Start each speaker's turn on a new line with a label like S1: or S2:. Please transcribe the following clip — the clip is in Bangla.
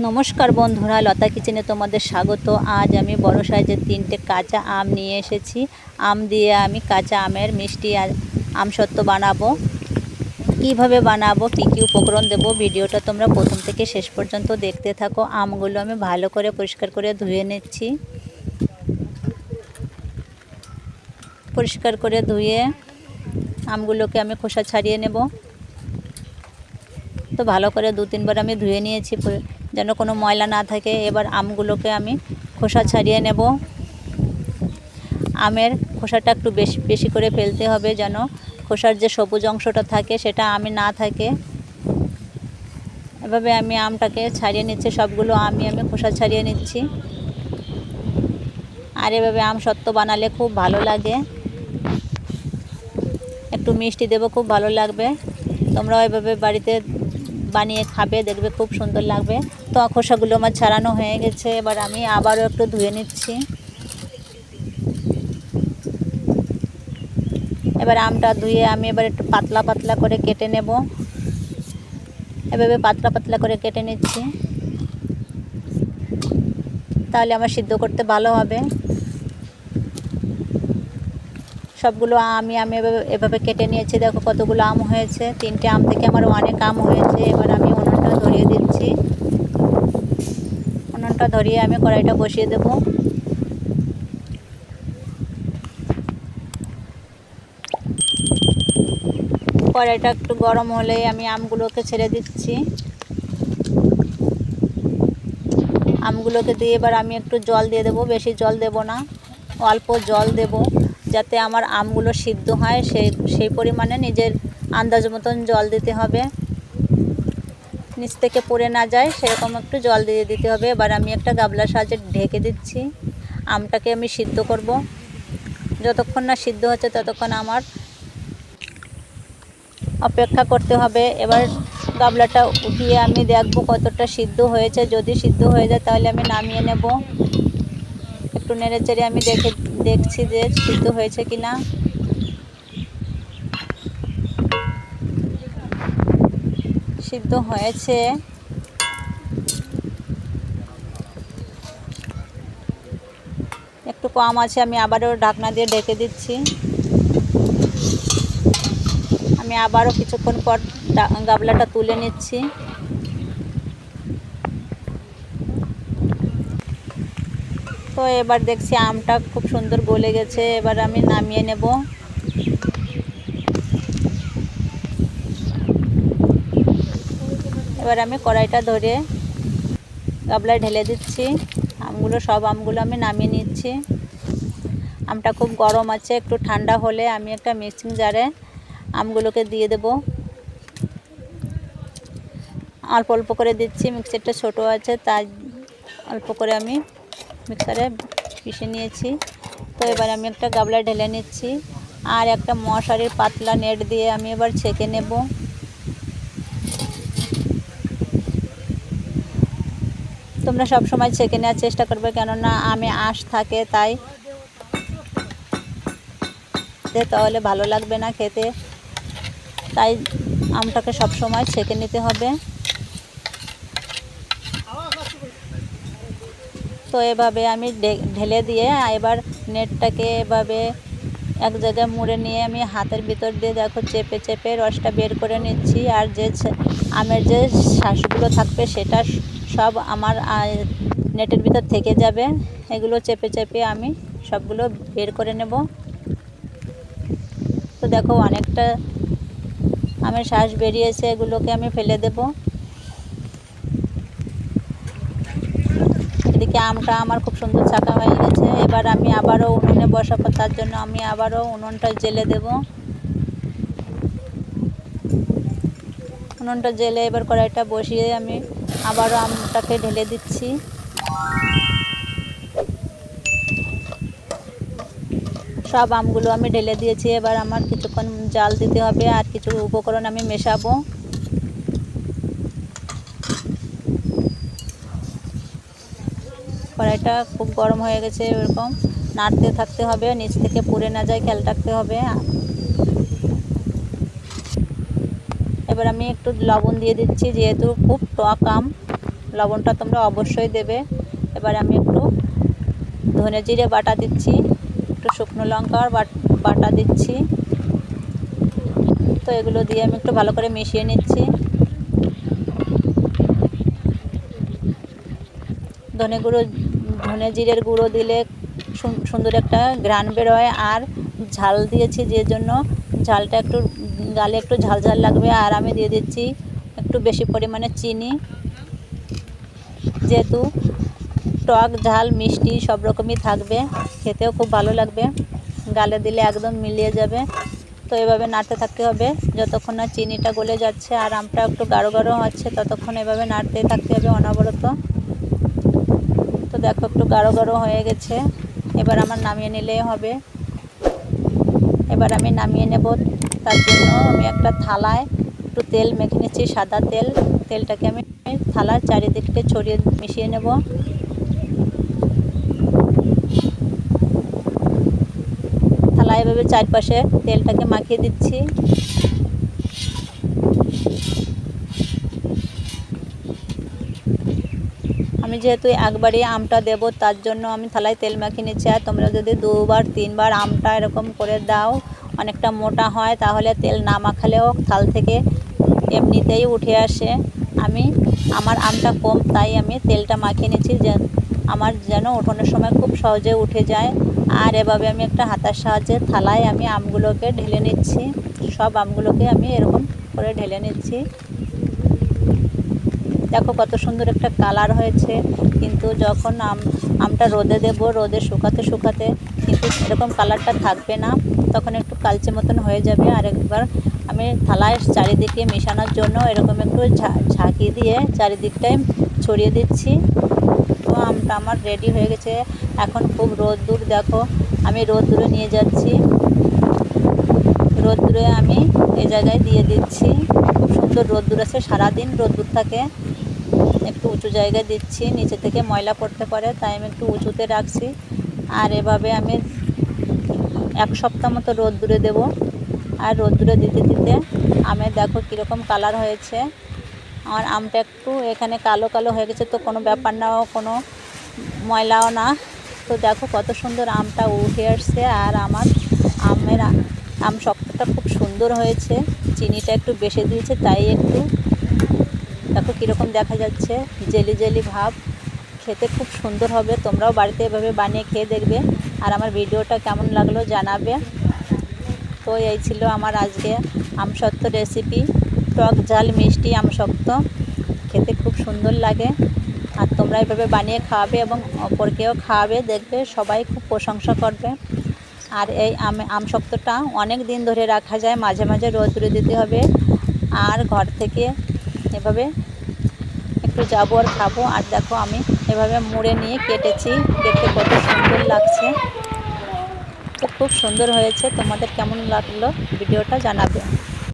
S1: নমস্কার বন্ধুরা, লতা কিচেনে তোমাদের স্বাগত। আজ আমি বড় সাইজের তিনটে কাঁচা আম নিয়ে এসেছি। আম দিয়ে আমি কাঁচা আমের মিষ্টি আর আমসত্ত্ব বানাবো। কীভাবে বানাবো, কী কী উপকরণ দেবো, ভিডিওটা তোমরা প্রথম থেকে শেষ পর্যন্ত দেখতে থাকো। আমগুলো আমি ভালো করে পরিষ্কার করে ধুয়ে নিচ্ছি। পরিষ্কার করে ধুয়ে আমগুলোকে আমি খোসা ছাড়িয়ে নেব। তো ভালো করে দু তিনবার আমি ধুয়ে নিয়েছি যেন কোনো ময়লা না থাকে, এবার আমগুলোকে আমি খোসা ছাড়িয়ে নেব। আমের খোসাটা একটু বেশি বেশি করে ফেলতে হবে যেন খোসার যে সবুজ অংশটা থাকে সেটা আমি না থাকে। এভাবে আমি আমটাকে ছাড়িয়ে নিচ্ছি, সবগুলো আমি আমি খোসা ছাড়িয়ে নিচ্ছি। আর এভাবে আম সত্ত্ব বানালে খুব ভালো লাগে। একটু মিষ্টি দেবো, খুব ভালো লাগবে। তোমরাও এভাবে বাড়িতে বানিয়ে খাবে, দেখবে খুব সুন্দর লাগবে। তো খোসাগুলো আমার ছাড়ানো হয়ে গেছে, এবার আমি আবারও একটু ধুয়ে নিচ্ছি। এবার আমটা ধুয়ে আমি এবার একটু পাতলা পাতলা করে কেটে নেব। এভাবে পাতলা পাতলা করে কেটে নিচ্ছি। তাহলে আমার সিদ্ধ করতে ভালো হবে। সবগুলো আমি আমি এভাবে কেটে নিয়েছি। দেখো কতগুলো আম হয়েছে। তিনটে আম থেকে আমার অনেক আম হয়েছে। এবার আমি উনুনটা ধরিয়ে দিচ্ছি। উনুনটা ধরিয়ে আমি কড়াইটা বসিয়ে দেব। কড়াইটা একটু গরম হলেই আমি আমগুলোকে ছেড়ে দিচ্ছি। আমগুলোকে দিয়ে এবার আমি একটু জল দিয়ে দেবো। বেশি জল দেব না, অল্প জল দেব। যাতে আমার আমগুলো সিদ্ধ হয়, সেই সেই পরিমাণে নিজের আন্দাজ মতন জল দিতে হবে। নিচ থেকে পড়ে না যায়, সেরকম একটু জল দিয়ে দিতে হবে। এবার আমি একটা গাবলার সাহায্যে ঢেকে দিচ্ছি। আমটাকে আমি সিদ্ধ করব। যতক্ষণ না সিদ্ধ হচ্ছে ততক্ষণ আমার অপেক্ষা করতে হবে। এবার গাবলাটা উঠিয়ে আমি দেখব কতটা সিদ্ধ হয়েছে। যদি সিদ্ধ হয়ে যায় তাহলে আমি নামিয়ে নেব। একটু নেড়ে চেড়ে আমি দেখে দেখছি যে সিদ্ধ হয়েছে কিনা। সিদ্ধ হয়েছে। একটু কম আছে, আমি আবারও ঢাকনা দিয়ে ঢেকে দিচ্ছি। আমি আবারও কিছুক্ষণ পর গাবলাটা তুলে নিচ্ছি। তো এবার দেখছি আমটা খুব সুন্দর গলে গেছে, এবার আমি নামিয়ে নেব। এবার আমি কড়াইটা ধরে গাবলায় ঢেলে দিচ্ছি। আমগুলো, সব আমগুলো আমি নামিয়ে নিচ্ছি। আমটা খুব গরম আছে, একটু ঠান্ডা হলে আমি একটা মিক্সিং জারে আমগুলোকে দিয়ে দেব। অল্প অল্প করে দিচ্ছি মিক্সারটা ছোট আছে, তাই অল্প করে আমি মিক্সারে পিষে নিয়েছি। তো এবার আমি একটা গাবলায় ঢেলে নিচ্ছি আর একটা মশারির পাতলা নেট দিয়ে আমি এবার ছেঁকে নেব। তোমরা সব সময় ছেঁকে নেওয়ার চেষ্টা করবে কেননা আমি আঁশ থাকে তাই। তাহলে ভালো লাগবে না খেতে। তাই আমটাকে সব সময় ছেঁকে নিতে হবে। তো এভাবে আমি ঢেলে দিয়ে এবার নেটটাকে এভাবে এক জায়গায় মুড়ে নিয়ে আমি হাতের ভিতর দিয়ে দেখো চেপে চেপে রসটা বের করে নিচ্ছি। আর যে আমের যে শ্বাসগুলো থাকবে সেটা সব আমার নেটের ভিতর থেকে যাবে। এগুলো চেপে চেপে আমি সবগুলো বের করে নেব। তো দেখো অনেকটা আমের শ্বাস বেরিয়েছে, এগুলোকে আমি ফেলে দেব। এদিকে আমটা আমার খুব সুন্দর ছাকা হয়ে গেছে। এবার আমি আবারও উনুনে বসাবো, তার জন্য আমি আবারও উনুনটা জেলে দেব। উনুনটা জেলে এবার কড়াইটা বসিয়ে আমি আবারও আমটাকে ঢেলে দিচ্ছি। সব আমগুলো আমি ঢেলে দিয়েছি, এবার আমার কিছুক্ষণ জাল দিতে হবে আর কিছু উপকরণ আমি মেশাবো। কড়াইটা খুব গরম হয়ে গেছে এরকম। নাড়তে থাকতে হবে, নিচ থেকে পুড়ে না যায়, খেয়াল রাখতে হবে। এবার আমি একটু লবণ দিয়ে দিচ্ছি, যেহেতু খুব টক আম, লবণটা তোমরা অবশ্যই দেবে। এবার আমি একটু ধনে জিরে বাটা দিচ্ছি, একটু শুকনো লঙ্কার বাট- বাটা দিচ্ছি। তো এগুলো দিয়ে আমি একটু ভালো করে মিশিয়ে নিচ্ছি। ধনে গুঁড়ো, ধনে জিরের গুঁড়ো দিলে সুন- সুন্দর একটা ঘ্রাণ বেরোয়। আর ঝাল দিয়েছি যে জন্য ঝালটা একটু, গালে একটু ঝাল ঝাল লাগবে। আর আমি দিয়ে দিচ্ছি একটু বেশি পরিমাণে চিনি। যেহেতু টক, ঝাল, মিষ্টি সব রকমই থাকবে, খেতেও খুব ভালো লাগবে। গালে দিলে একদম মিলিয়ে যাবে। তো এভাবে নাড়তে থাকতে হবে। যতক্ষণ না চিনিটা গলে যাচ্ছে আর আমটা একটু গাঢ় গাঢ় হচ্ছে, ততক্ষণ এভাবে নাড়তে থাকতে হবে অনবরত। দেখো, একটু গাঢ় গাঢ় হয়ে গেছে। এবার আমার নামিয়ে নিলেই হবে। এবার আমি নামিয়ে নেব। তার জন্য আমি একটা থালায় একটু তেল মেখে নিচ্ছি, সাদা তেল। তেলটাকে আমি থালার চারিদিকে ছড়িয়ে মিশিয়ে নেব। থালায় এভাবে চারপাশে তেলটাকে মাখিয়ে দিচ্ছি। আমি যেহেতু একবারই আমটা দেবো, তার জন্য আমি থালায় তেল মাখিয়ে নিচ্ছি। আর তোমরা যদি দুবার, তিনবার আমটা এরকম করে দাও, অনেকটা মোটা হয়, তাহলে তেল না মাখালেও থাল থেকে এমনিতেই উঠে আসে। আমি, আমার আমটা কম, তাই আমি তেলটা মাখিয়ে নিচ্ছি আমার যেন ওঠানোর সময় খুব সহজে উঠে যায়। আর এভাবে আমি একটা হাতার সাহায্যে থালায় আমি আমগুলোকে ঢেলে নিচ্ছি। সব আমগুলোকে আমি এরকম করে ঢেলে নিচ্ছি। দেখো কত সুন্দর একটা কালার হয়েছে। কিন্তু যখন আম, আমটা রোদে দেব, রোদে শুকাতে শুকাতে কিন্তু এরকম কালারটা থাকবে না, তখন একটু কালচে মতন হয়ে যাবে। আর একবার আমি থালায় চারিদিকে মেশানোর জন্য এরকম একটু ঝাঁকি দিয়ে চারিদিকটায় ছড়িয়ে দিচ্ছি। তো আমটা আমার রেডি হয়ে গেছে। এখন খুব রোদ্দুর দেখো, আমি রোদ্দুরে নিয়ে যাচ্ছি। রোদ্দুরে আমি এই জায়গায় দিয়ে দিচ্ছি। খুব সুন্দর রোদ্দুর আছে, সারাদিন রোদ্দুর থাকে। একটু উঁচু জায়গায় দিচ্ছি, নিচে থেকে ময়লা পড়তে পারে, তাই আমি একটু উঁচুতে রাখছি। আর এভাবে আমি এক সপ্তাহ মতো রোদ্দুরে দেব। আর রোদ্দুরে দিতে দিতে আমের দেখো কীরকম কালার হয়েছে। আমার আমটা একটু এখানে কালো কালো হয়ে গেছে, তো কোনো ব্যাপার না, কোনো ময়লাও না। তো দেখো কত সুন্দর আমটা উঠে আসছে, আর আমার আমের আম শক্তটা খুব সুন্দর হয়েছে। চিনিটা একটু বেশি দিয়েছে, তাই একটু দেখো কীরকম দেখা যাচ্ছে। জেলি জেলি ভাব। খেতে খুব সুন্দর হবে। তোমরাও বাড়িতে এভাবে বানিয়ে খেয়ে দেখবে। আর আমার ভিডিওটা কেমন লাগল জানাবে। তো এই ছিল আমার আজকে আমসত্ত্ব রেসিপি টক ঝাল, মিষ্টি, আমসত্ত্ব। খেতে খুব সুন্দর লাগে। আর তোমরা এভাবে বানিয়ে খাওয়াবে এবং অপরকেও খাওয়াবে, দেখবে সবাই খুব প্রশংসা করবে। আর এই আম, আমসত্ত্বটা অনেক দিন ধরে রাখা যায়। মাঝে মাঝে রোদ দিতে হবে। আর ঘর থেকে এভাবে একটু যাব আর খাব। আর দেখো আমি এভাবে মুড়ে নিয়ে কেটেছি। দেখতে কত সুন্দর লাগছে। তো খুব সুন্দর হয়েছে। তোমাদের কেমন লাগল? ভিডিওটা জানাবে।